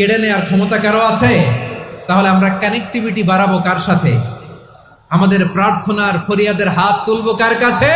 কেড়ে নেওয়ার ক্ষমতা কারও আছে? তাহলে আমরা কানেকটিভিটি বাড়াবো কার সাথে? আমাদের প্রার্থনার ফরিয়াদের হাত তুলবো কার কাছে?